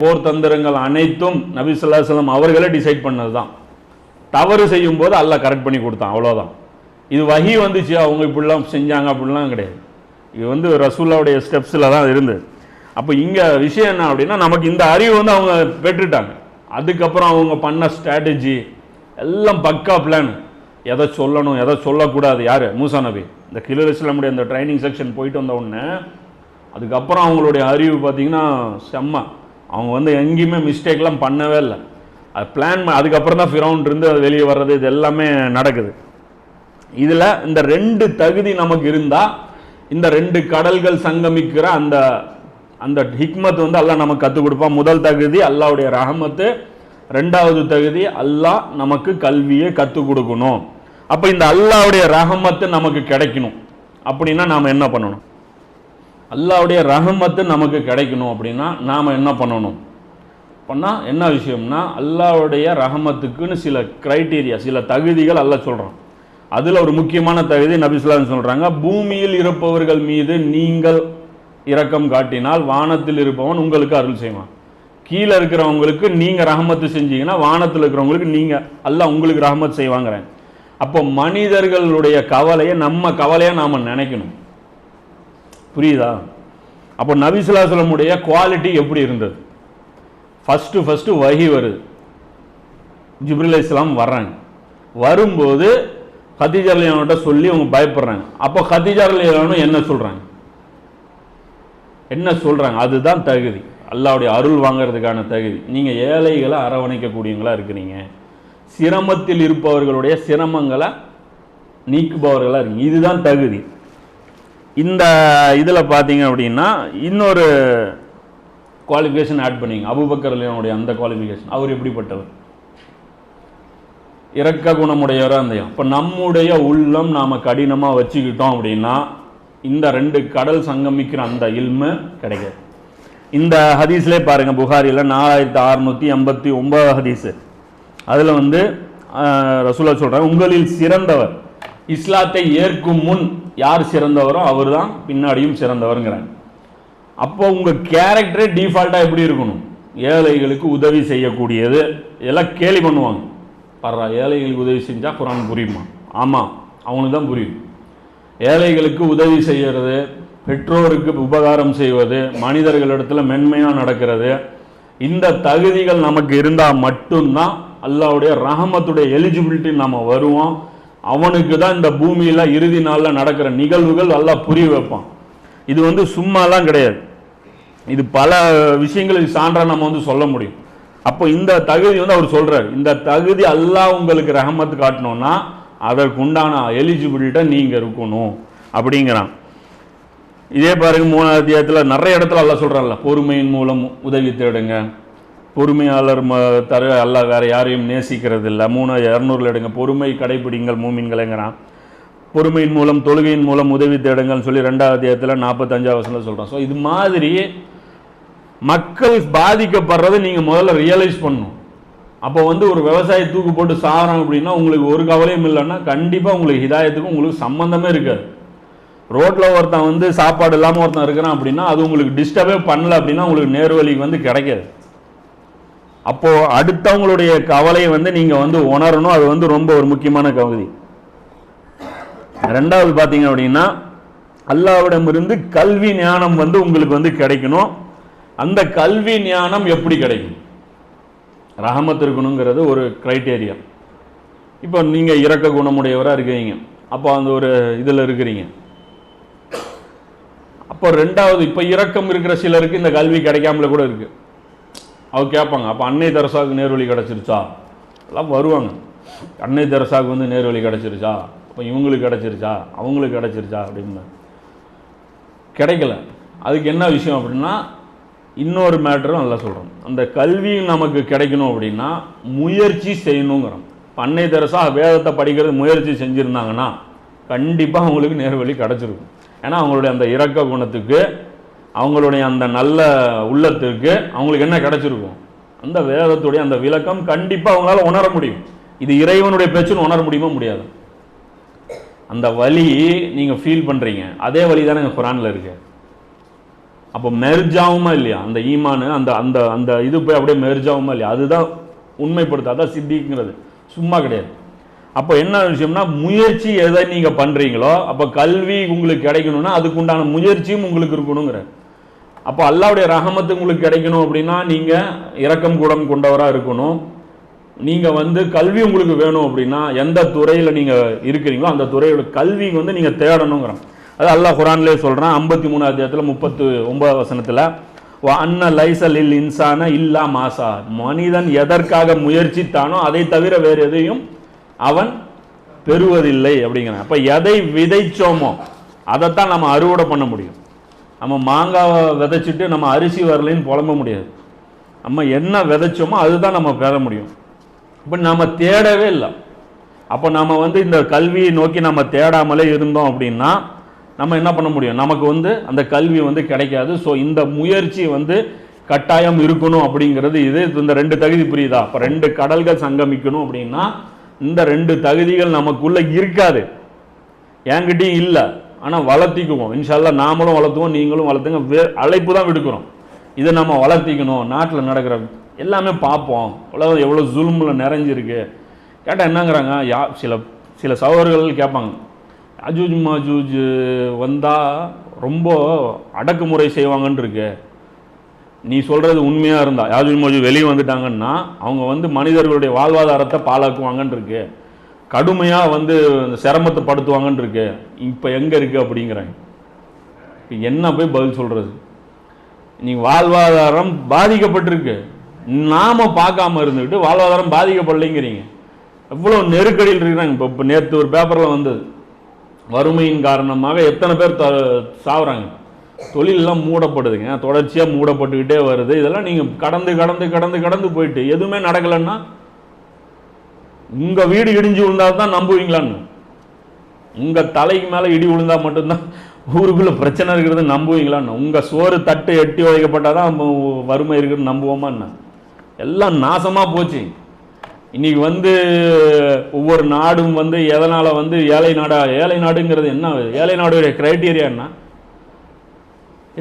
போர் தந்திரங்கள் அனைத்தும் நபி ஸல்லல்லாஹு அவர்களே டிசைட் பண்ணது தான் தவறு செய்யும் போது அல்லாஹ் கரெக்ட் பண்ணி கொடுத்தான் அவ்வளோதான் இது வகி வந்துச்சு அவங்க இப்படிலாம் செஞ்சாங்க அப்படிலாம் கிடையாது. இது வந்து ரசூல்லாவுடைய ஸ்டெப்ஸில் தான் இருந்தது. அப்போ இங்கே விஷயம் என்ன அப்படின்னா நமக்கு இந்த அறிவு வந்து அவங்க பெற்றுட்டாங்க. அதுக்கப்புறம் அவங்க பண்ண ஸ்ட்ராட்டஜி எல்லாம் பக்கா பிளான் எதை சொல்லணும் எதை சொல்லக்கூடாது யார்? மூசா நபி. இந்த கிலர் இஸ்லாமுடைய அந்த ட்ரைனிங் செக்ஷன் போயிட்டு வந்த உடனே அதுக்கப்புறம் அவங்களுடைய அறிவு பார்த்தீங்கன்னா செம்ம. அவங்க வந்து எங்கேயுமே மிஸ்டேக்லாம் பண்ணவே இல்லை. அது பிளான் அதுக்கப்புறம் தான் ஃபிரௌண்ட் இருந்து அது வெளியே வர்றது இது எல்லாமே நடக்குது. இதில் இந்த ரெண்டு தகுதி நமக்கு இருந்தால் இந்த ரெண்டு கடல்கள் சங்கமிக்கிற அந்த அந்த ஹிக்மத் வந்து அல்லாஹ் நமக்கு கற்றுக் கொடுப்பான். முதல் தகுதி அல்லாவுடைய ரஹமத்து. ரெண்டாவது தகுதி அல்லாஹ் நமக்கு கல்வியை கற்றுக் கொடுக்கணும். அப்போ இந்த அல்லாவுடைய ரஹமத்து நமக்கு கிடைக்கணும். அப்படின்னா நாம் என்ன பண்ணணும்? அல்லாவுடைய ரஹமத்து நமக்கு கிடைக்கணும் அப்படின்னா நாம் என்ன பண்ணணும்? பண்ணால் என்ன விஷயம்னா அல்லாவுடைய ரஹமத்துக்குன்னு சில க்ரைட்டீரியா சில தகுதிகள் அல்ல சொல்கிறான் அதில் ஒரு முக்கியமான தகுதி நபிஸ்லாம் சொல்கிறாங்க பூமியில் இருப்பவர்கள் மீது நீங்கள் இரக்கம் காட்டினால் வானத்தில் இருப்பவன் உங்களுக்கு அருள் செய்வான். கீழே இருக்கிறவங்களுக்கு நீங்கள் ரஹமத்து செஞ்சீங்கன்னா வானத்தில் இருக்கிறவங்களுக்கு நீங்கள் அல்லாஹ் உங்களுக்கு ரஹமத் செய்வாங்கிறேன். அப்போ மனிதர்களுடைய கவலையை நம்ம கவலையாக நாம் நினைக்கணும். புரியுதா? அப்போ நபிசுலாசலமுடைய குவாலிட்டி எப்படி இருந்தது? ஃபஸ்ட்டு ஃபஸ்ட்டு வகி வருது. ஜிப்ரில் இஸ்லாம் வர்றாங்க. வரும்போது ஹதிஜர்லியானோட சொல்லி அவங்க பயப்படுறாங்க. அப்போ ஹதிஜர்லியானும் என்ன சொல்கிறாங்க என்ன சொல்கிறாங்க அதுதான் தகுதி. அல்லாவுடைய அருள் வாங்குறதுக்கான தகுதி. நீங்கள் ஏழைகளை அரவணைக்கக்கூடியவங்களாக இருக்கிறீங்க. சிரமத்தில் இருப்பவர்களுடைய சிரமங்களை நீக்குபவர்களாக இருக்கீங்க. இதுதான் தகுதி. இந்த இதில் பார்த்தீங்க அப்படின்னா இன்னொரு குவாலிஃபிகேஷன் ஆட் பண்ணிங்க. அபுபக்கர் அந்த குவாலிஃபிகேஷன் அவர் எப்படிப்பட்டவர்? இறக்க குணமுடையவராக இருந்தோம் இப்போ நம்முடைய உள்ளம் நாம் கடினமாக வச்சுக்கிட்டோம் அப்படின்னா இந்த ரெண்டு கடல் சங்கமிக்கிற அந்த இல்மு கிடைக்காது. இந்த ஹதீஸ்லேயே பாருங்கள் புகாரியில் நாலாயிரத்தி அறநூற்றி எண்பத்தி ஒன்பது ஹதீஸு. அதில் வந்து ரசூலா சொல்கிறேன் உங்களில் சிறந்தவர் இஸ்லாத்தை ஏற்கும் முன் யார் சிறந்தவரோ அவர் தான் பின்னாடியும் சிறந்தவருங்கிறாங்க. அப்போ உங்கள் கேரக்டரே டிஃபால்ட்டாக எப்படி இருக்கணும்? ஏழைகளுக்கு உதவி செய்யக்கூடியது. இதெல்லாம் கேலி பண்ணுவாங்க. பர்றா ஏழைகளுக்கு உதவி செஞ்சால் குரான் புரியுமா? ஆமாம் அவனுக்கு தான் புரியும். ஏழைகளுக்கு உதவி செய்கிறது பெற்றோருக்கு உபகாரம் செய்வது மனிதர்களிடத்தில் மென்மையாக நடக்கிறது இந்த தகுதிகள் நமக்கு இருந்தால் மட்டும்தான் அல்லாவுடைய ரஹமத்துடைய எலிஜிபிலிட்டி நம்ம வருவோம். அவனுக்கு தான் இந்த பூமியில் இறுதி நாளில் நடக்கிற நிகழ்வுகள் நல்லா புரிய வைப்பான். இது வந்து சும்மாலாம் கிடையாது. இது பல விஷயங்களுக்கு சான்றாக நம்ம வந்து சொல்ல முடியும். அப்போ இந்த தகுதி வந்து அவர் சொல்கிறார் இந்த தகுதி அல்லாஹ் உங்களுக்கு ரஹமத்து காட்டணும்னா அதற்கு உண்டான எலிஜிபிலிட்ட நீங்கள் இருக்கணும் அப்படிங்கிறான். இதே பாருங்க மூணாவது அத்தியாயத்தில் நிறைய இடத்துல எல்லாம் சொல்றான்ல பொறுமையின் மூலம் உதவி தேடுங்க. பொறுமையாளர் ம தர அல்ல வேறு யாரையும் நேசிக்கிறது இல்லை மூணு இரநூறுல எடுங்க. பொறுமை கடைபிடிங்கள் மூமின்களைங்கிறான். பொறுமையின் மூலம் தொழுகையின் மூலம் உதவி தேடுங்கள்னு சொல்லி ரெண்டாவது அத்தியாயத்தில் நாற்பத்தஞ்சாவது வசனம் சொல்கிறோம் ஸோ இது மாதிரி மக்கள் பாதிக்கப்படுறதை நீங்கள் முதல்ல ரியலைஸ் பண்ணணும். அப்போ வந்து ஒரு விவசாயி தூக்கு போட்டு சாகிறோம் அப்படின்னா உங்களுக்கு ஒரு கவலையும் இல்லைன்னா கண்டிப்பாக உங்களுக்கு ஹிதாயத்துக்கும் உங்களுக்கு சம்மந்தமே இருக்காது. ரோட்டில் ஒருத்தன் வந்து சாப்பாடு இல்லாமல் ஒருத்தன் இருக்கிறான் அப்படின்னா அது உங்களுக்கு டிஸ்டர்பே பண்ணல அப்படின்னா உங்களுக்கு நேர்வழிக்கு வந்து கிடைக்காது. அப்போது அடுத்தவங்களுடைய கவலையை வந்து நீங்கள் வந்து உணரணும். அது வந்து ரொம்ப ஒரு முக்கியமான கவிதை ரெண்டாவது பார்த்தீங்க அப்படின்னா அல்லாவிடமிருந்து கல்வி ஞானம் வந்து உங்களுக்கு வந்து கிடைக்கணும். அந்த கல்வி ஞானம் எப்படி கிடைக்கும்? ரஹமத் இருக்கணுங்கிறது ஒரு கிரைட்டேரியா இப்போ நீங்கள் இறக்க குணமுடையவராக இருக்கிறீங்க அப்போ அந்த ஒரு இதில் இருக்கிறீங்க. அப்போ ரெண்டாவது இப்போ இறக்கம் இருக்கிற சிலருக்கு இந்த கல்வி கிடைக்காமல கூட இருக்குது அவ கேட்பாங்க அப்போ அன்னை தெரசாவுக்கு நேர்வழி கிடச்சிருச்சா? எல்லாம் வருவாங்க. அன்னை தெரசாவுக்கு வந்து நேர்வழி கிடச்சிருச்சா? அப்போ இவங்களுக்கு கிடச்சிருச்சா? அவங்களுக்கு கிடச்சிருச்சா? அப்படின்னு கிடைக்கல. அதுக்கு என்ன விஷயம் அப்படின்னா இன்னொரு மேட்டரும் நல்லா சொல்கிறோம் அந்த கல்வி நமக்கு கிடைக்கணும் அப்படின்னா முயற்சி செய்யணுங்கிறோம். இப்ப அன்னை தெரசா வேதத்தை படிக்கிறது முயற்சி செஞ்சுருந்தாங்கன்னா கண்டிப்பாக அவங்களுக்கு நேர்வழி கிடச்சிருக்கும். ஏன்னா அவங்களுடைய அந்த இரக்க குணத்துக்கு அவங்களுடைய அந்த நல்ல உள்ளத்திற்கு அவங்களுக்கு என்ன கிடைச்சிருக்கும்? அந்த வேதத்துடைய அந்த விளக்கம் கண்டிப்பாக அவங்களால உணர முடியும். இது இறைவனுடைய பேச்சுன்னு உணர முடியுமா முடியாது? அந்த வழி நீங்கள் ஃபீல் பண்ணுறீங்க அதே வழி தானே குரானில் இருக்கு. அப்போ மெர்ஜாவுமா இல்லையா? அந்த ஈமானு அந்த அந்த அந்த இது போய் அப்படியே மெர்ஜாவுமா இல்லையா? அதுதான் உண்மைப்படுத்த அதான் சித்திங்கிறது சும்மா கிடையாது. அப்போ என்ன விஷயம்னா முயற்சி எதை நீங்கள் பண்ணுறீங்களோ அப்போ கல்வி உங்களுக்கு கிடைக்கணும்னா அதுக்குண்டான முயற்சியும் உங்களுக்கு இருக்கணுங்கிற. அப்போ அல்லாவுடைய ரகமத்து உங்களுக்கு கிடைக்கணும் அப்படின்னா நீங்கள் இரக்கம் கூடம் கொண்டவராக இருக்கணும். நீங்கள் வந்து கல்வி உங்களுக்கு வேணும் அப்படின்னா எந்த துறையில் நீங்கள் இருக்கிறீங்களோ அந்த துறையோட கல்வி வந்து நீங்கள் தேடணுங்கிறோம். அது அல்லாஹ் குரான்லேயே சொல்கிறான் ஐம்பத்தி மூணு அத்தியாயத்தில் முப்பத்து ஒன்பது வசனத்தில் அன்ன லைசல் இல் இன்சான இல்லா மாசா மனிதன் எதற்காக முயற்சித்தானோ அதை தவிர வேறு எதையும் அவன் பெறுவதில்லை அப்படிங்கிறான். அப்போ எதை விதைச்சோமோ அதைத்தான் நம்ம அறுவடை பண்ண முடியும். நம்ம மாங்காவை விதைச்சிட்டு நம்ம அரிசி வரலைன்னு புலம்ப முடியாது. நம்ம என்ன விதைச்சோமோ அதுதான் நம்ம பெற முடியும். இப்போ நம்ம தேடவே இல்லை. அப்போ நம்ம வந்து இந்த கல்வியை நோக்கி நம்ம தேடாமலே இருந்தோம் அப்படின்னா நம்ம என்ன பண்ண முடியும்? நமக்கு வந்து அந்த கல்வி வந்து கிடைக்காது. ஸோ இந்த முயற்சி வந்து கட்டாயம் இருக்கணும் அப்படிங்கிறது இது. இந்த ரெண்டு தகுதி புரியுதா? அப்போ ரெண்டு கடல்கள் சங்கமிக்கணும் அப்படின்னா இந்த ரெண்டு தகுதிகள் நமக்குள்ளே இருக்காது. என்கிட்டையும் இல்லை. ஆனால் வளர்த்திக்குவோம். இன்ஷால்லா நாமளும் வளர்த்துவோம் நீங்களும் வளர்த்துங்க. வே அழைப்பு தான் விடுக்கிறோம். இதை நம்ம வளர்த்திக்கணும். நாட்டில் நடக்கிற எல்லாமே பார்ப்போம். உலகம் எவ்வளோ ஜுல்மில் நிறைஞ்சிருக்கு. கேட்டால் என்னங்கிறாங்க? யா சில சில சகோதரர்கள் கேட்பாங்க. அஜூஜ் மாஜூஜ் வந்தால் ரொம்ப அடக்குமுறை செய்வாங்கன்னு இருக்கு. நீ சொல்கிறது உண்மையாக இருந்தால் யாஜூஜ் மாஜூஜ் வெளியே வந்துட்டாங்கன்னா அவங்க வந்து மனிதர்களுடைய வாழ்வாதாரத்தை பாலாக்குவாங்கன்னு இருக்கு. கடுமையாக வந்து இந்த சிரமத்தை படுத்துவாங்கன்னு இருக்கு. இப்போ எங்கே இருக்குது அப்படிங்கிறாங்க இப்போ என்ன போய் பதில் சொல்கிறது நீங்கள் வாழ்வாதாரம் பாதிக்கப்பட்டிருக்கு. நாம் பார்க்காம இருந்துக்கிட்டு வாழ்வாதாரம் பாதிக்கப்படலைங்கிறீங்க. எவ்வளோ நெருக்கடியில் இருக்கிறாங்க. இப்போ இப்போ நேற்று ஒரு பேப்பரில் வந்தது. வறுமையின் காரணமாக எத்தனை பேர் த சாவுறாங்க? தொழிலெல்லாம் மூடப்படுதுங்க. தொடர்ச்சியாக மூடப்பட்டுக்கிட்டே வருது. இதெல்லாம் நீங்கள் கடந்து கடந்து கடந்து கடந்து போயிட்டு எதுவுமே நடக்கலைன்னா உங்கள் வீடு இடிஞ்சு விழுந்தால் தான் நம்புவீங்களான்னு. உங்கள் தலைக்கு மேலே இடி விழுந்தால் மட்டும்தான் ஊருக்குள்ளே பிரச்சனை இருக்கிறது நம்புவீங்களான்னு. உங்கள் சோறு தட்டு எட்டி வைக்கப்பட்டால் தான் வறுமை இருக்குன்னு நம்புவோமான்னு. எல்லாம் நாசமாக போச்சு. இன்றைக்கி வந்து ஒவ்வொரு நாடும் வந்து எதனால் வந்து ஏழை நாடா ஏழை நாடுங்கிறது என்ன ஏழை நாடுடைய கிரைட்டீரியா என்ன?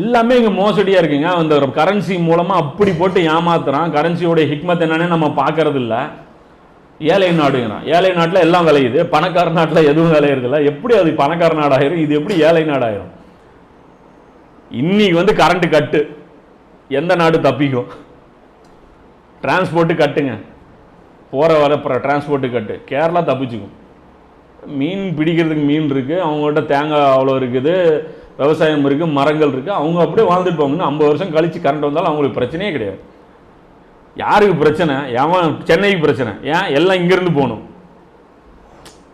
எல்லாமே இங்கே மோசடியாக இருக்குங்க. அந்த கரன்சி மூலமாக அப்படி போட்டு ஏமாத்துறான். கரன்சியோடைய ஹிக்மத் என்னன்னு நம்ம பார்க்கறது ஏழை நாடுங்கிறான் ஏழை நாட்டில் எல்லாம் விளையுது. பணக்கார நாட்டில் எதுவும் விளையிறதில்ல. எப்படி அது பணக்கார நாடாயிரும்? இது எப்படி ஏழை நாடாயிரும்? இன்னைக்கு வந்து கரண்ட்டு கட்டு. எந்த நாடு தப்பிக்கும்? டிரான்ஸ்போர்ட்டு கட்டுங்க. போகிற வர டிரான்ஸ்போர்ட்டு கட்டு. கேரளா தப்பிச்சுக்கும். மீன் பிடிக்கிறதுக்கு மீன் இருக்குது அவங்கள்ட்ட தேங்காய் அவ்வளோ இருக்குது. விவசாயம் இருக்குது மரங்கள் இருக்குது அவங்க அப்படியே வாழ்ந்துட்டு போகணும்னு ஐம்பது வருஷம் கழித்து கரண்ட் வந்தாலும் அவங்களுக்கு பிரச்சனையே கிடையாது. யாருக்கு பிரச்சனை? எவன் சென்னைக்கு பிரச்சனை. ஏன்? எல்லாம் இங்கேருந்து போகணும்.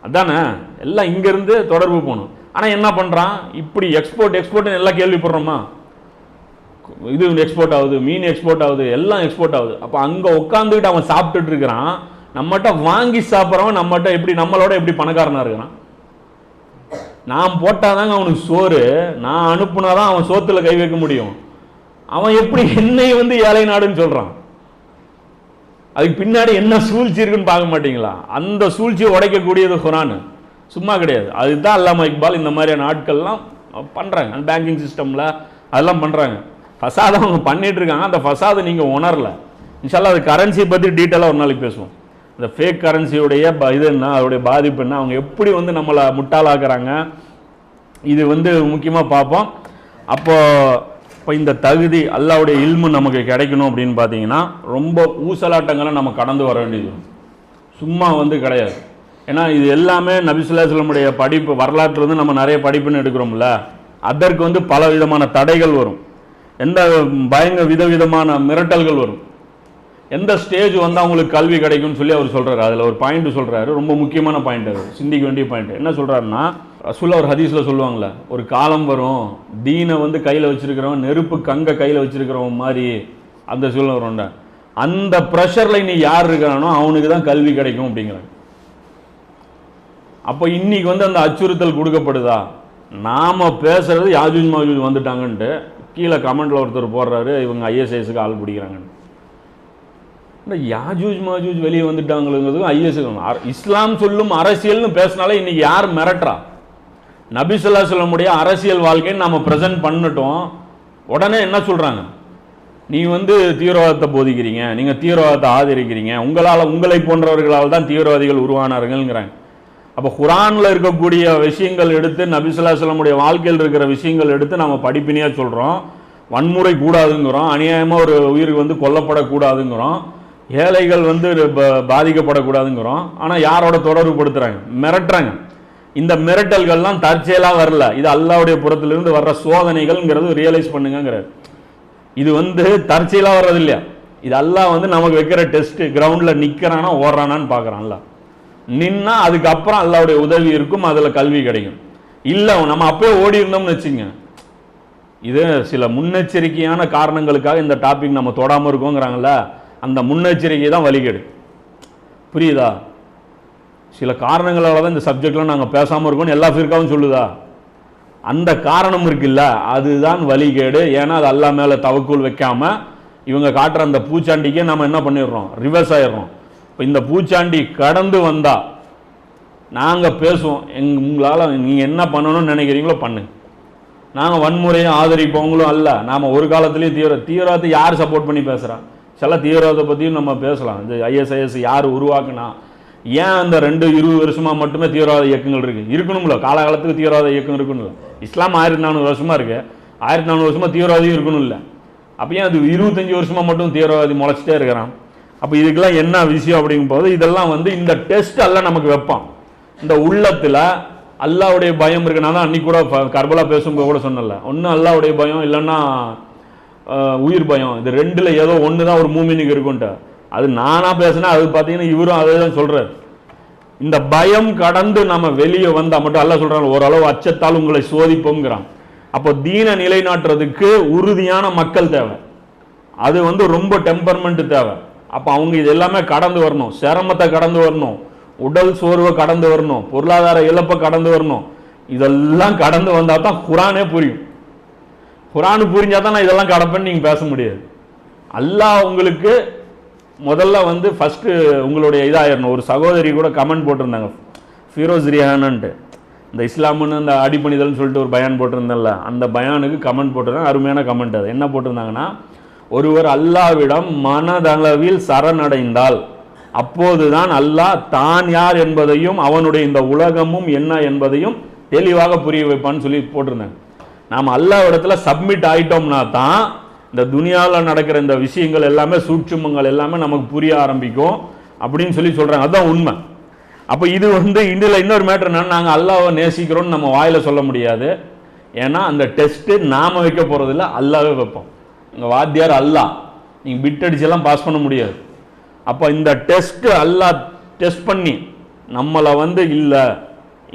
அதானே? எல்லாம் இங்கேருந்து தொடர்பு போகணும். ஆனால் என்ன பண்ணுறான் இப்படி எக்ஸ்போர்ட் எக்ஸ்போர்ட்னு எல்லாம் கேள்விப்படுறோமா? இது எக்ஸ்போர்ட் ஆகுது மீன் எக்ஸ்போர்ட் ஆகுது எல்லாம் எக்ஸ்போர்ட் ஆகுது. அப்போ அங்கே உட்காந்துக்கிட்டு அவன் சாப்பிட்டுட்டு இருக்கிறான். நம்மகிட்ட வாங்கி சாப்பிட்றவன் நம்மகிட்ட எப்படி நம்மளோட எப்படி பணக்காரனாக இருக்கிறான்? நான் போட்டாதாங்க அவனுக்கு சோறு. நான் அனுப்புனா தான் அவன் சோத்தில் கை வைக்க முடியும். அவன் எப்படி என்னை வந்து ஏழை நாடுன்னு சொல்கிறான் அதுக்கு பின்னாடி என்ன சூழ்ச்சி இருக்குன்னு பார்க்க மாட்டீங்களா? அந்த சூழ்ச்சியை உடைக்கக்கூடியது குரான். சும்மா கிடையாது. அதுதான் அல்லாம இக்பால் இந்த மாதிரியான ஆட்கள்லாம் பண்ணுறாங்க அந்த பேங்கிங் சிஸ்டமில் அதெல்லாம் பண்ணுறாங்க ஃபசாதை அவங்க பண்ணிகிட்டு இருக்காங்க. அந்த ஃபசாதை நீங்கள் உணரல. இன்ஷால்லா அது கரன்சியை பற்றி டீட்டெயிலாக ஒரு நாளைக்கு பேசுவோம். இந்த ஃபேக் கரன்சியுடைய இது என்ன? அதோடைய பாதிப்பு என்ன? அவங்க எப்படி வந்து நம்மளை முட்டாளாக்குறாங்க? இது வந்து முக்கியமாக பார்ப்போம். அப்போது இப்போ இந்த தகுதி அல்லாவுடைய இல்மு நமக்கு கிடைக்கணும் அப்படின்னு பார்த்தீங்கன்னா ரொம்ப ஊசலாட்டங்களை நம்ம கடந்து வர வேண்டியது. சும்மா வந்து கிடையாது. ஏன்னா இது எல்லாமே நபிசுல்லாஸ்லமுடைய படிப்பு வரலாற்றுலேருந்து நம்ம நிறைய படிப்புன்னு எடுக்கிறோம்ல அதற்கு வந்து பல விதமான தடைகள் வரும். எந்த பயங்க விதவிதமான மிரட்டல்கள் வரும். எந்த ஸ்டேஜ் வந்து அவங்களுக்கு கல்வி கிடைக்கும்னு சொல்லி அவர் சொல்கிறாரு அதில் ஒரு பாயிண்ட் சொல்கிறாரு ரொம்ப முக்கியமான பாயிண்ட் அது. சிந்திக்க வேண்டிய பாயிண்ட் என்ன சொல்கிறாருன்னா ரசூல்லா ஒரு ஹதீஸில் சொல்லுவாங்களே ஒரு காலம் வரும் தீனை வந்து கையில் வச்சுருக்கிறவன் நெருப்பு கங்க கையில் வச்சிருக்கிறவன் மாதிரி அந்த சூழ்நிலை வரும்ல. அந்த ப்ரெஷரில் நீ யார் இருக்கிறானோ அவனுக்கு தான் கல்வி கிடைக்கும் அப்படிங்கிறாங்க. அப்போ இன்றைக்கி வந்து அந்த அச்சுறுத்தல் கொடுக்கப்படுதா? நாம பேசுறது யாஜூஜ் மாஜூஜ் வந்துட்டாங்கன்ட்டு கீழே கமெண்டில் ஒருத்தர் போடுறாரு இவங்க ஐஎஸ்ஐஸுக்கு ஆள் பிடிக்கிறாங்கன்னு. இந்த யாஜூஜ் மாஜூஜ் வெளியே வந்துட்டாங்களுங்கிறதுக்கும் ஐஎஸ் இஸ்லாம் சொல்லும் அரசியல்னு பேசினாலே இன்னைக்கு யார் மிரட்டுறா? நபி சொல்லா சொல்லமுடைய அரசியல் வாழ்க்கையை நம்ம ப்ரெசென்ட் பண்ணட்டும். உடனே என்ன சொல்கிறாங்க நீ வந்து தீவிரவாதத்தை போதிக்கிறீங்க நீங்கள் தீவிரவாதத்தை ஆதரிக்கிறீங்க உங்களால் உங்களை போன்றவர்களால் தான் தீவிரவாதிகள் உருவானார்கள்ங்கிறாங்க. அப்போ குரானில் இருக்கக்கூடிய விஷயங்கள் எடுத்து நபிசுல்லாஸ்லமுடைய வாழ்க்கையில் இருக்கிற விஷயங்கள் எடுத்து நம்ம படிப்பினையாக சொல்கிறோம் வன்முறை கூடாதுங்கிறோம். அநியாயமாக ஒரு உயிருக்கு வந்து கொல்லப்படக்கூடாதுங்கிறோம். ஏழைகள் வந்து பாதிக்கப்படக்கூடாதுங்கிறோம். ஆனால் யாரோட தொடர்பு படுத்துகிறாங்க மிரட்டுறாங்க. இந்த மிரட்டல்கள்லாம் தற்செயலாக வரல. இது அல்லாவுடைய புறத்திலிருந்து வர்ற சோதனைகள்ங்கிறது ரியலைஸ் பண்ணுங்கிறார் இது வந்து தற்செயலாக வர்றது இல்லையா இது எல்லாம் வந்து நமக்கு வைக்கிற டெஸ்ட்டு கிரவுண்டில் நிற்கிறானா ஓடுறானான்னு பார்க்குறான்ல. நின்னா அதுக்கப்புறம் அல்லாவுடைய உதவி இருக்கும் அதில் கல்வி கிடைக்கும். இல்லை நம்ம அப்பயே ஓடி இருந்தோம்னு வச்சுங்க. இது சில முன்னெச்சரிக்கையான காரணங்களுக்காக இந்த டாபிக் நம்ம தொடாமல் இருக்கோங்கிறாங்கள அந்த முன்னெச்சரிக்கை தான் வழிகேடு. புரியுதா? சில காரணங்களால் தான் இந்த சப்ஜெக்ட்லாம் நாங்கள் பேசாமல் இருக்கோம்னு எல்லா ஃபிர்காவும் சொல்லுதா? அந்த காரணம் இருக்குல்ல அதுதான் வழிகேடு. ஏன்னா அது அல்லா மேலே தவக்குள் வைக்காமல் இவங்க காட்டுற அந்த பூச்சாண்டிக்கே நம்ம என்ன பண்ணிடுறோம்? ரிவர்ஸ் ஆயிடுறோம். இப்போ இந்த பூச்சாண்டி கடந்து வந்தால் நாங்கள் பேசுவோம் எங் உங்களால் நீங்கள் என்ன பண்ணணும்னு நினைக்கிறீங்களோ பண்ணு. நாங்கள் வன்முறையும் ஆதரிப்பவங்களும் அல்ல. நாம் ஒரு காலத்துலேயும் தீவிர தீவிரவாதத்தை யார் சப்போர்ட் பண்ணி பேசுகிறான் சில தீவிரவாதத்தை பற்றியும் நம்ம பேசலாம். இந்த ஐஎஸ்ஐஎஸ் யார் உருவாக்குனா ஏன் அந்த ரெண்டு இருபது வருஷமாக மட்டுமே தீவிரவாத இயக்கங்கள் இருக்குது இருக்கணும்ல காலகாலத்துக்கு தீவிரவாத இயக்கம் இருக்கணும்ல. இஸ்லாம் ஆயிரத்தி நானூறு வருஷமாக இருக்குது ஆயிரத்தி நானூறு வருஷமாக தீவிரவாதியும் இருக்கணும்ல. அப்போ ஏன் அது இருபத்தஞ்சி வருஷமாக மட்டும் தீவிரவாதி முளைச்சிட்டே இருக்கிறான்? அப்போ இதுக்கெல்லாம் என்ன விஷயம் அப்படிங்கும்போது இதெல்லாம் வந்து இந்த டெஸ்ட் எல்லாம் நமக்கு வைப்பான் இந்த உள்ளத்தில் அல்லாவுடைய பயம் இருக்கு தான் அன்னைக்கு கூட கர்பலா பேசும்போது கூட சொன்னல ஒன்றும் அல்லாவுடைய பயம் இல்லைன்னா உயிர் பயம். இது ரெண்டில் ஏதோ ஒன்று தான் ஒரு மூமினுக்கு இருக்கும்ட்ட. அது நானாக பேசினா அது பார்த்தீங்கன்னா இவரும் அதே தான் சொல்கிறார் இந்த பயம் கடந்து நம்ம வெளியே வந்தால் மட்டும் அல்ல சொல்கிறாங்க ஓரளவு அச்சத்தால் உங்களை சோதிப்போங்கிறான் அப்போ தீன நிலைநாட்டுறதுக்கு உறுதியான மக்கள் தேவை. அது வந்து ரொம்ப டெம்பர்மெண்ட் தேவை. அப்போ அவங்க இது எல்லாமே கடந்து வரணும். சிரமத்தை கடந்து வரணும். உடல் சோர்வை கடந்து வரணும். பொருளாதார இழப்பை கடந்து வரணும். இதெல்லாம் கடந்து வந்தால் தான் குரானே புரியும். குரானு புரிஞ்சால் தான் நான் இதெல்லாம் கடப்பேன்னு நீங்கள் பேச முடியாது. அல்லாஹ் உங்களுக்கு முதல்ல வந்து ஃபஸ்ட்டு உங்களுடைய இதாகிடணும் ஒரு சகோதரி கூட கமெண்ட் போட்டிருந்தாங்க. ஃபிரோஸ் ரிஹானன்ட்டு. இந்த இஸ்லாமுன்னு இந்த அடிப்பணிதல்னு சொல்லிட்டு ஒரு பயான் போட்டிருந்தேன்ல அந்த பயானுக்கு கமெண்ட் போட்டிருந்தாங்க அருமையான கமெண்ட் அது. என்ன போட்டிருந்தாங்கன்னா ஒருவர் அல்லாவிடம் மனதளவில் சரணடைந்தால் அப்போதுதான் அல்லாஹ் தான் யார் என்பதையும் அவனுடைய இந்த உலகமும் என்ன என்பதையும் தெளிவாக புரிய வைப்பான்னு சொல்லி போட்டிருந்தாங்க. நாம் அல்லாவிடத்தில் சப்மிட் ஆயிட்டோம்னா தான் இந்த துனியாவில் நடக்கிற இந்த விஷயங்கள் எல்லாமே சூட்சுமங்கள் எல்லாமே நமக்கு புரிய ஆரம்பிக்கும் அப்படின்னு சொல்லி சொல்கிறாங்க அதுதான் உண்மை. அப்போ இது வந்து இந்தியில் இன்னொரு மேட்டர் என்னன்னா நாங்கள் அல்லாவை நேசிக்கிறோம்னு நம்ம வாயில் சொல்ல முடியாது. ஏன்னா அந்த டெஸ்ட்டு நாம் வைக்க போகிறதில்ல அல்லாவே வைப்போம். எங்கள் வாத்தியார் அல்லாஹ். நீங்கள் பிட் அடிச்செல்லாம் பாஸ் பண்ண முடியாது. அப்போ இந்த டெஸ்ட்டு அல்லாஹ் டெஸ்ட் பண்ணி நம்மளை வந்து இல்லை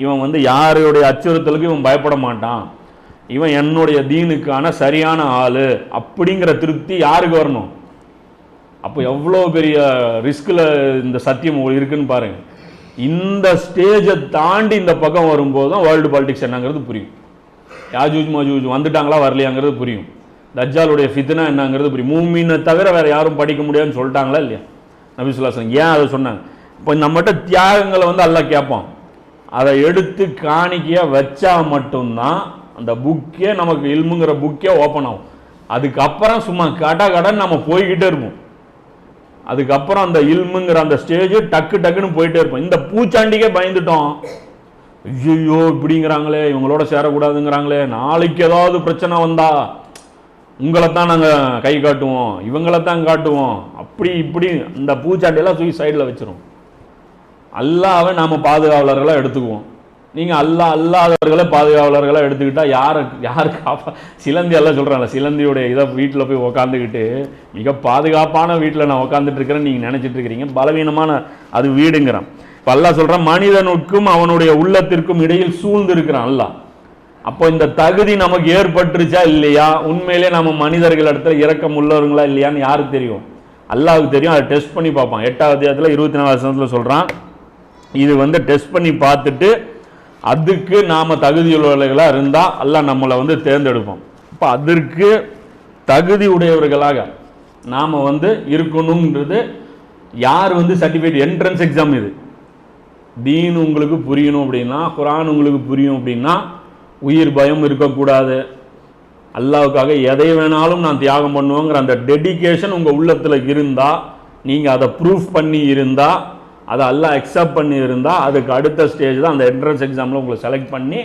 இவன் வந்து யாருடைய அச்சுறுத்தலுக்கு இவன் பயப்பட மாட்டான். இவன் என்னுடைய தீனுக்கான சரியான ஆள் அப்படிங்கிற திருப்தி யாருக்கு வரணும்? அப்போ எவ்வளோ பெரிய ரிஸ்கில் இந்த சத்தியம் இருக்குன்னு பாருங்கள் இந்த ஸ்டேஜை தாண்டி இந்த பக்கம் வரும்போது தான் வேர்ல்டு பாலிடிக்ஸ் என்னங்கிறது புரியும். யாஜூஜ் மஜூஜ் வந்துட்டாங்களா வரலையாங்கிறது புரியும். தஜ்ஜாலுடைய ஃபித்னா என்னங்கிறது புரியும். மூமினை தவிர வேறு யாரும் படிக்க முடியாதுன்னு சொல்லிட்டாங்களா இல்லையா? நபிசுல்லாசன் ஏன் அதை சொன்னாங்க? இப்போ நம்மகிட்ட தியாகங்களை வந்து எல்லாம் கேட்போம் அதை எடுத்து காணிக்கையாக வச்சா மட்டும்தான் அந்த புக்கே நமக்கு இல்முங்கிற புக்கே ஓப்பன் ஆகும். அதுக்கப்புறம் சும்மா கட கடன் நம்ம போய்கிட்டே இருப்போம். அதுக்கப்புறம் அந்த இல்முங்கிற அந்த ஸ்டேஜ் டக்கு டக்குன்னு போயிட்டே இருப்போம். இந்த பூச்சாண்டிக்கே பயந்துட்டோம். ஐயோ இப்படிங்கிறாங்களே இவங்களோட சேரக்கூடாதுங்கிறாங்களே நாளைக்கு ஏதாவது பிரச்சனை வந்தா உங்களை தான் நாங்கள் கை காட்டுவோம் இவங்களை தான் காட்டுவோம். அப்படி இப்படி இந்த பூச்சாண்டியெல்லாம் தூக்கி சைடில் வச்சிரும். அல்லாவை நாம் பாதுகாவலர்களாக எடுத்துக்குவோம். நீங்கள் அல்லா அல்லாதவர்களை பாதுகாவலர்களாக எடுத்துக்கிட்டா யாரை யார் காப்பா சிலந்தி எல்லாம் சொல்கிறாங்க சிலந்தியுடைய இதை வீட்டில் போய் உக்காந்துக்கிட்டு மிக பாதுகாப்பான வீட்டில் நான் உக்காந்துட்டு இருக்கிறேன்னு நீங்கள் நினச்சிட்டு இருக்கிறீங்க. பலவீனமான அது வீடுங்கிறான். இப்போ அல்லாஹ் சொல்கிறான் மனிதனுக்கும் அவனுடைய உள்ளத்திற்கும் இடையில் சூழ்ந்து இருக்கிறான் அல்லாஹ். அப்போ இந்த தகுதி நமக்கு ஏற்பட்டுருச்சா இல்லையா? உண்மையிலே நம்ம மனிதர்கள் இடத்துல இறக்கம் உள்ளவங்களா இல்லையான்னு யாருக்கு தெரியும்? அல்லாவுக்கு தெரியும் அதை டெஸ்ட் பண்ணி பார்ப்பான். எட்டாவது அத்தியாயத்தில் இருபத்தி நாலு வசனத்தில் சொல்கிறான் இது வந்து டெஸ்ட் பண்ணி பார்த்துட்டு அதுக்கு நாம் தகுதியுள்ளவர்களாக இருந்தால் எல்லாம் நம்மளை வந்து தேர்ந்தெடுப்போம். அப்போ அதற்கு தகுதி உடையவர்களாக நாம் வந்து இருக்கணுன்றது யார் வந்து சர்டிஃபிகேட் என்ட்ரன்ஸ் எக்ஸாம் இது? தீன் உங்களுக்கு புரியணும் அப்படின்னா குரான் உங்களுக்கு புரியும் அப்படின்னா உயிர் பயம் இருக்கக்கூடாது. அல்லாவுக்காக எதை வேணாலும் நான் தியாகம் பண்ணுவோங்கிற அந்த டெடிகேஷன் உங்கள் உள்ளத்தில் இருந்தால் நீங்கள் அதை ப்ரூஃப் பண்ணி இருந்தால் அதை எல்லாம் அக்செப்ட் பண்ணி இருந்தால் அதுக்கு அடுத்த ஸ்டேஜ் தான் அந்த என்ட்ரன்ஸ் எக்ஸாமில் உங்களை செலக்ட் பண்ணி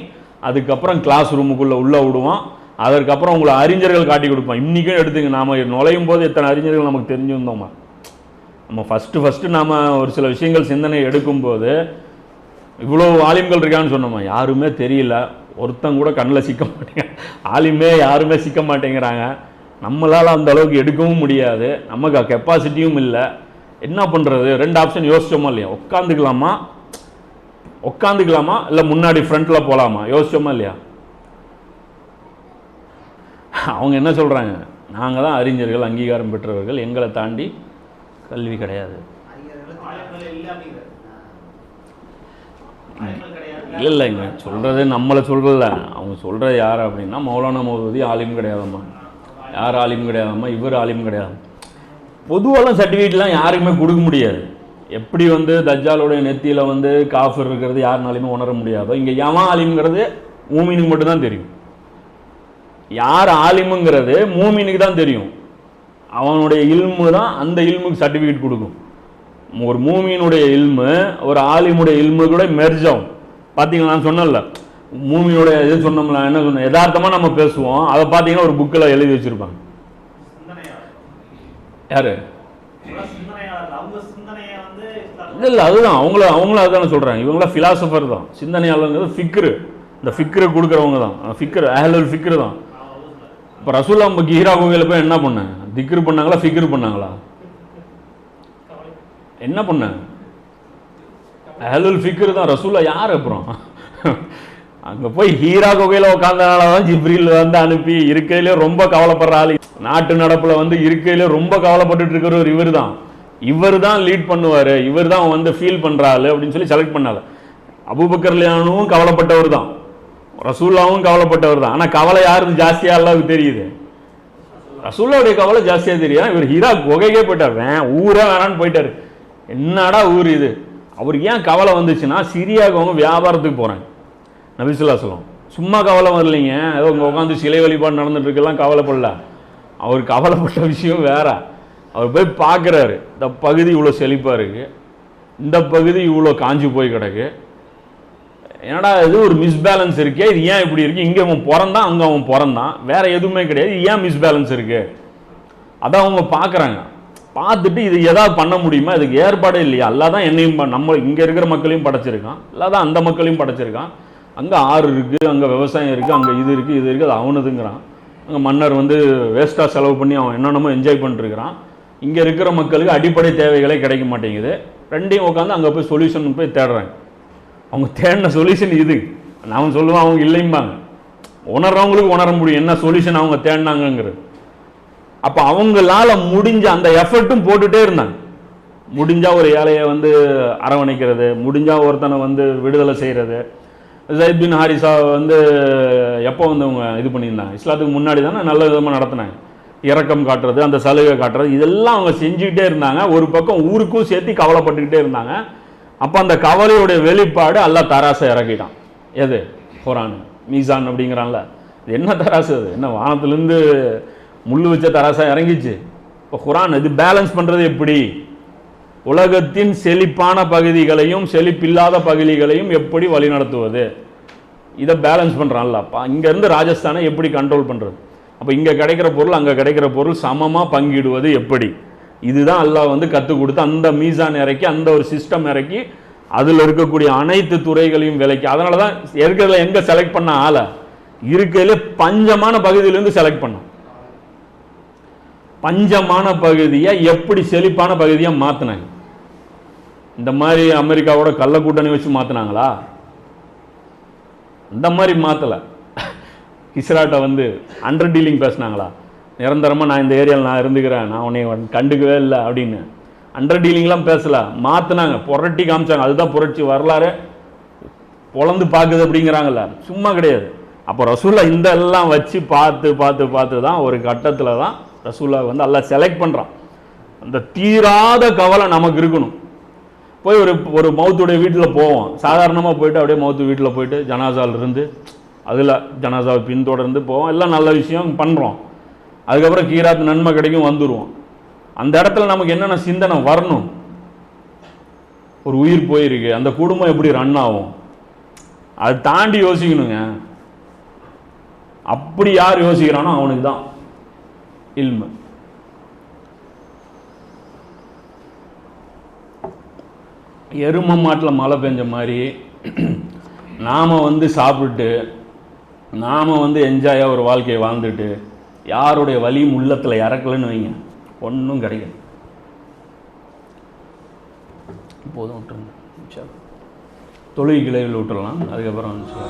அதுக்கப்புறம் கிளாஸ் ரூமுக்குள்ளே உள்ளே விடுவோம் அதற்கப்புறம் உங்களை அறிஞர்கள் காட்டி கொடுப்போம் இன்றைக்கும் எடுத்துங்க நாம் நுழையும் போது எத்தனை அறிஞர்கள் நமக்கு தெரிஞ்சிருந்தோமா? நம்ம ஃபஸ்ட்டு ஃபஸ்ட்டு நாம் ஒரு சில விஷயங்கள் சிந்தனை எடுக்கும்போது இவ்வளோ ஆலிம்கள் இருக்கான்னு சொன்னோமா? யாருமே தெரியல. ஒருத்தங்க கூட கண்ணில் சிக்க மாட்டேங்க. ஆலிமே யாருமே சிக்க மாட்டேங்கிறாங்க. நம்மளால் அந்த அளவுக்கு எடுக்கவும் முடியாது. நமக்கு கெப்பாசிட்டியும் இல்லை. என்ன பண்ணுறது ரெண்டு ஆப்ஷன் யோசிச்சோமா இல்லையா? உட்காந்துக்கலாமா உட்காந்துக்கலாமா இல்லை முன்னாடி ஃப்ரண்ட்டில் போகலாமா யோசிச்சோமா இல்லையா? அவங்க என்ன சொல்கிறாங்க நாங்கள் தான் அறிஞர்கள் அங்கீகாரம் பெற்றவர்கள். எங்களை தாண்டி கல்வி கிடையாது. இல்லை இல்லைங்க. சொல்கிறது நம்மளை சொல்கிறதில்ல அவங்க சொல்கிறது யார் அப்படின்னா மௌலானா மௌதூதி ஆலிம் கிடையாதம்மா. யார் ஆலிம் கிடையாதம்மா? இவர் ஆலிம் கிடையாது. பொதுவெல்லாம் சர்டிஃபிகேட்லாம் யாருக்குமே கொடுக்க முடியாது. எப்படி வந்து தஜ்ஜாலுடைய நெத்தியில் வந்து காஃபர் இருக்கிறது யாருனாலையுமே உணர முடியாதோ இங்கே எவன் ஆலிம்ங்கிறது மூமினுக்கு மட்டும்தான் தெரியும். யார் ஆலிமுங்கிறது மூமினுக்கு தான் தெரியும். அவனுடைய இல்மு தான் அந்த இல்முக்கு சர்டிஃபிகேட் கொடுக்கும். ஒரு மூமியினுடைய இல்மு ஒரு ஆலிமுடைய இல்மு கூட மெர்ஜ் ஆகும். பார்த்தீங்களா நான் சொன்னேன்ல மூமியோடைய இது சொன்னோம்ல என்ன சொன்ன யதார்த்தமாக நம்ம பேசுவோம் அதை பார்த்தீங்கன்னா ஒரு புக்கில் எழுதி வச்சுருப்பாங்க. யார்? இல்லை அதுதான். அவங்கள அவங்களும் அதுதானே சொல்கிறேன் இவங்களாம் ஃபிலாசபர் தான். சிந்தனையாளருங்கிறது ஃபிக்ரு இந்த ஃபிக்ரு கொடுக்குறவங்க தான். ஃபிக்ரு அஹலல் ஃபிக்ரு தான். இப்போ ரசூல்லா நம்ம ஹீரா கோவிலில் போய் என்ன பண்ணேன் திக்ரு பண்ணாங்களா ஃபிக்ரு பண்ணாங்களா? என்ன பண்ண? அஹலுல் ஃபிக்ரு தான் ரசூல்லா யார் அப்புறம்? அங்கே போய் ஹீரா குகையில் உட்காந்தனால தான் ஜிப்ரில் வந்து அனுப்பி இருக்கையிலே ரொம்ப கவலைப்படுற ஆள். நாட்டு நடப்பில் வந்து இருக்கையிலே ரொம்ப கவலைப்பட்டுட்டு இருக்கிறவர் இவர் தான் இவர் தான் லீட் பண்ணுவார். இவர் தான் வந்து ஃபீல் பண்ணுறாள் அப்படின்னு சொல்லி செலக்ட் பண்ணாள் அபுபக்கர்லியானும் கவலைப்பட்டவர் தான் ரசூல்லாவும் கவலைப்பட்டவர் தான் ஆனால் கவலை யாருக்கு ஜாஸ்தியாக அல்லாவுக்கு தெரியுது. ரசூல்லாவுடைய கவலை ஜாஸ்தியாக தெரியும் இவர் ஹீரா குகைக்கே போயிட்டார். வே ஊரே வேணான்னு போயிட்டாரு. என்னடா ஊர் இது? அவருக்கு ஏன் கவலை வந்துச்சுன்னா சிரியாவுக்கு அவங்க வியாபாரத்துக்கு போகிறாங்க நபிசுல்லா சொல்லம் சும்மா கவலை வரலைங்க. ஏதோ இங்கே உட்காந்து சிலை வழிபாடு நடந்துட்டுருக்கெல்லாம் கவலைப்படல. அவர் கவலைப்பட்ட விஷயம் வேற. அவர் போய் பார்க்குறாரு. இந்த பகுதி இவ்வளோ செழிப்பாக இருக்குது இந்த பகுதி இவ்வளோ காஞ்சி போய் கிடக்கு. என்னடா இது ஒரு மிஸ்பேலன்ஸ் இருக்கே. இது ஏன் இப்படி இருக்கு? இங்கே அவன் பிறந்தான் அங்கே அவன் பிறந்தான். வேற எதுவுமே கிடையாது. ஏன் மிஸ்பேலன்ஸ் இருக்கு? அதான் அவங்க பார்க்குறாங்க. பார்த்துட்டு இது எதாவது பண்ண முடியுமா? இதுக்கு ஏற்பாடே இல்லையா? அல்லாதான் என்னையும் ப- நம்ம இங்கே இருக்கிற மக்களையும் படைச்சிருக்கான். அல்லா தான் அந்த மக்களையும் படைச்சிருக்கான். அங்கே ஆறு இருக்குது அங்கே விவசாயம் இருக்குது அங்கே இது இருக்குது இது இருக்குது அது அவனதுங்கிறான். அங்கே மன்னர் வந்து வேஸ்ட்டாக செலவு பண்ணி அவன் என்னென்னமோ என்ஜாய் பண்ணிருக்கிறான் இங்கே இருக்கிற மக்களுக்கு அடிப்படை தேவைகளே கிடைக்க மாட்டேங்குது. ரெண்டையும் உட்காந்து அங்கே போய் சொல்யூஷன் போய் தேடுறாங்க. அவங்க தேடின சொல்யூஷன் இது. நான் சொல்லுவேன் அவங்க இல்லைம்பாங்க. உணர்றவங்களுக்கு உணர முடியும் என்ன சொல்யூஷன் அவங்க தேடினாங்கங்கிறது. அப்போ அவங்களால முடிஞ்ச அந்த எஃபர்ட்டும் போட்டுகிட்டே இருந்தாங்க. முடிஞ்சால் ஒரு ஏழையை வந்து அரவணைக்கிறது முடிஞ்சால் ஒருத்தனை வந்து விடுதலை செய்கிறது ஜெயித் பின் ஹாரிசா வந்து எப்போ வந்து அவங்க இது பண்ணியிருந்தாங்க? இஸ்லாத்துக்கு முன்னாடி தானே நல்ல விதமாக நடத்தினாங்க. இறக்கம் காட்டுறது அந்த சலுகை காட்டுறது இதெல்லாம் அவங்க செஞ்சுக்கிட்டே இருந்தாங்க. ஒரு பக்கம் ஊருக்கும் சேர்த்து கவலைப்பட்டுக்கிட்டே இருந்தாங்க. அப்போ அந்த கவலையுடைய வெளிப்பாடு எல்லாம் தராசை இறக்கிட்டான். எது? குரான் மீசான் அப்படிங்கிறான்ல. இது என்ன தராசு அது? என்ன வானத்துலேருந்து முள் வச்ச தராசாக இறங்கிச்சு. இப்போ குரான் இது பேலன்ஸ் பண்ணுறது எப்படி? உலகத்தின் செழிப்பான பகுதிகளையும் செழிப்பில்லாத பகுதிகளையும் எப்படி வழிநடத்துவது? இதை பேலன்ஸ் பண்ணுறான்ல அப்போ. இங்கேருந்து ராஜஸ்தானை எப்படி கண்ட்ரோல் பண்ணுறது அப்போ இங்கே கிடைக்கிற பொருள் அங்கே கிடைக்கிற பொருள் சமமாக பங்கிடுவது எப்படி? இதுதான் அல்லாஹ் வந்து கற்றுக் கொடுத்து அந்த மீசான் இறக்கி அந்த ஒரு சிஸ்டம் இறக்கி அதில் இருக்கக்கூடிய அனைத்து துறைகளையும் விலைக்கு அதனால தான் இருக்கிறதுல எங்கே செலக்ட் பண்ண ஆளை? இருக்கையில பஞ்சமான பகுதியிலேருந்து செலக்ட் பண்ணோம். பஞ்சமான பகுதியை எப்படி செழிப்பான பகுதியாக மாற்றினாங்க இந்த மாதிரி அமெரிக்காவோட கள்ள கூட்டணி வச்சு மாற்றினாங்களா இந்த மாதிரி மாற்றலை இஸ்ராட்ட வந்து அண்டர் டீலிங் பேசுனாங்களா? நிரந்தரமாக நான் இந்த ஏரியாவில் நான் இருந்துக்கிறேன் நான் உன்னை கண்டுக்கவே இல்லை அப்படின்னு. அண்டர் டீலிங்லாம் பேசல மாற்றினாங்க புரட்டி காமிச்சாங்க அதுதான் புரட்சி வரலாறு. பொழந்து பார்க்குது அப்படிங்கிறாங்கல்ல சும்மா கிடையாது. அப்போ ரசூல்லா இந்த எல்லாம் வச்சு பார்த்து பார்த்து பார்த்து தான் ஒரு கட்டத்தில் தான் ரசூல்லா வந்து எல்லாம் செலக்ட் பண்ணுறான் அந்த தீராத கவலை நமக்கு இருக்கணும். போய் ஒரு ஒரு மௌத்துடைய வீட்டில் போவோம். சாதாரணமாக போயிட்டு அப்படியே மௌத்து வீட்டில் போயிட்டு ஜனாசால இருந்து அதில் ஜனாசாவை பின்தொடர்ந்து போவோம். எல்லாம் நல்ல விஷயம் பண்ணுறோம் அதுக்கப்புறம் கீராத் நன்மை கிடைக்கும் வந்துடுவோம் அந்த இடத்துல நமக்கு என்னென்ன சிந்தனை வரணும்? ஒரு உயிர் போயிருக்கு. அந்த குடும்பம் எப்படி ரன் ஆகும்? அதை தாண்டி யோசிக்கணுங்க. அப்படி யார் யோசிக்கிறானோ அவனுக்கு தான் இல்மு. எரும மாட்டில் மழை பெஞ்ச மாதிரி நாம் வந்து சாப்பிட்டு நாம் வந்து என்ஜாயாக ஒரு வாழ்க்கையை வாழ்ந்துட்டு யாருடைய வலியும் உள்ளத்தில் இறக்கலைன்னு வைங்க. ஒன்றும் கிடைக்காது போதும் விட்டுருங்க. தொழுகை கிளைவில் விட்டுடலாம் அதுக்கப்புறம் வந்து